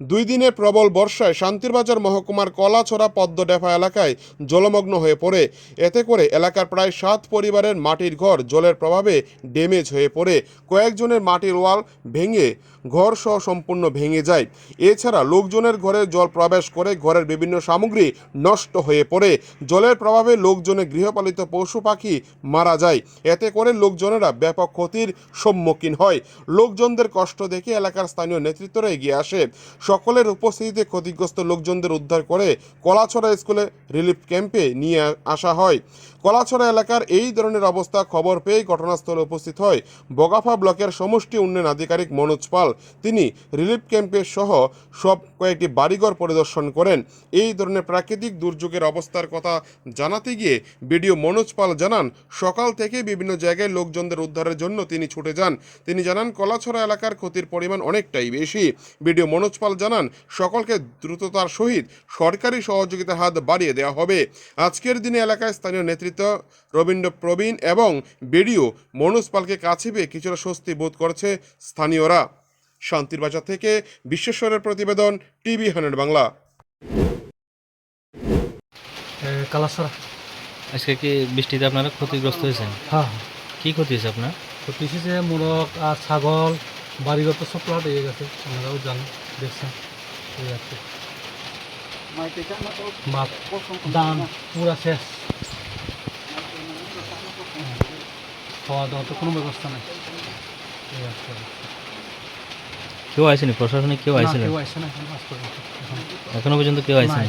দুই দিনের প্রবল বর্ষায় শান্তিরবাজার মহকুমার কলাছড়া পদ্মডেফা এলাকায় জলমগ্ন হয়ে পড়ে। এতে করে এলাকার প্রায় সাত পরিবারের মাটির ঘর জলের প্রভাবে ড্যামেজ হয়ে পড়ে। কয়েকজনের মাটির ওয়াল ভেঙে ঘর সহ সম্পূর্ণ ভেঙে যায়। এছাড়া লোকজনের ঘরে জল প্রবেশ করে ঘরের বিভিন্ন সামগ্রী নষ্ট হয়ে পড়ে। জলের প্রভাবে লোকজনের গৃহপালিত পশু পাখি মারা যায়। এতে করে লোকজনেরা ব্যাপক ক্ষতির সম্মুখীন হয়। লোকজনদের কষ্ট দেখে এলাকার স্থানীয় নেতৃত্বরা এগিয়ে আসে। সকলের উপস্থিতিতে ক্ষতিগ্রস্ত লোকজনদের উদ্ধার করে কলাছড়া স্কুলে রিলিফ ক্যাম্পে নিয়ে আসা হয়। কলাছড়া এলাকার এই ধরনের অবস্থা খবর পেয়ে ঘটনাস্থলে উপস্থিত হয় বগাফা ব্লকের সমষ্টি উন্নয়ন আধিকারিক মনোজ পাল। তিনি রিলিফ ক্যাম্পের সহ সব কয়েকটি বাড়িঘর পরিদর্শন করেন। এই ধরনের প্রাকৃতিক দুর্যোগের অবস্থার কথা জানাতে গিয়ে বিডিও মনোজ পাল জানান, সকাল থেকে বিভিন্ন জায়গায় লোকজনদের উদ্ধারের জন্য তিনি ছুটে যান। তিনি জানান, কলাছড়া এলাকার ক্ষতির পরিমাণ অনেকটাই বেশি। বিডিও মনোজ পাল জানান সকলকে দ্রুততার সহিত সরকারি সহযোগিতার হাত বাড়িয়ে দেওয়া হবে। আজকের দিনে এলাকায় স্থানীয় নেতৃত্ব রবীন্দ্র প্রবীণ এবং বিডিও মনোজ পালকে কাছে পেয়ে কিছুটা স্বস্তি বোধ করছে স্থানীয়রা। শান্তির বাজার থেকে বিশ্বেশ্বরের প্রতিবেদন টিভি হান্ড্রেড বাংলা। কালাসরা। আজকে কি বৃষ্টিতে আপনারা ক্ষতিগ্রস্ত হয়েছেন? হ্যাঁ। কি ক্ষতি হয়েছে আপনার? তো পিছিয়ে মোরগ আর ছাগল বাড়িঘর তো সব প্লাট হয়ে গেছে আপনারাও জানেন। দেখছেন। এই আর কি মাপ দান পুরা শেষ। খাওয়া দাওয়া তো কোনো ব্যবস্থা নেই। এই আছে। কেউ আসেনি প্রশাসনে কেউ না, আসেনি কেউ আসছে না এখন পর্যন্ত কেউ আসেনি।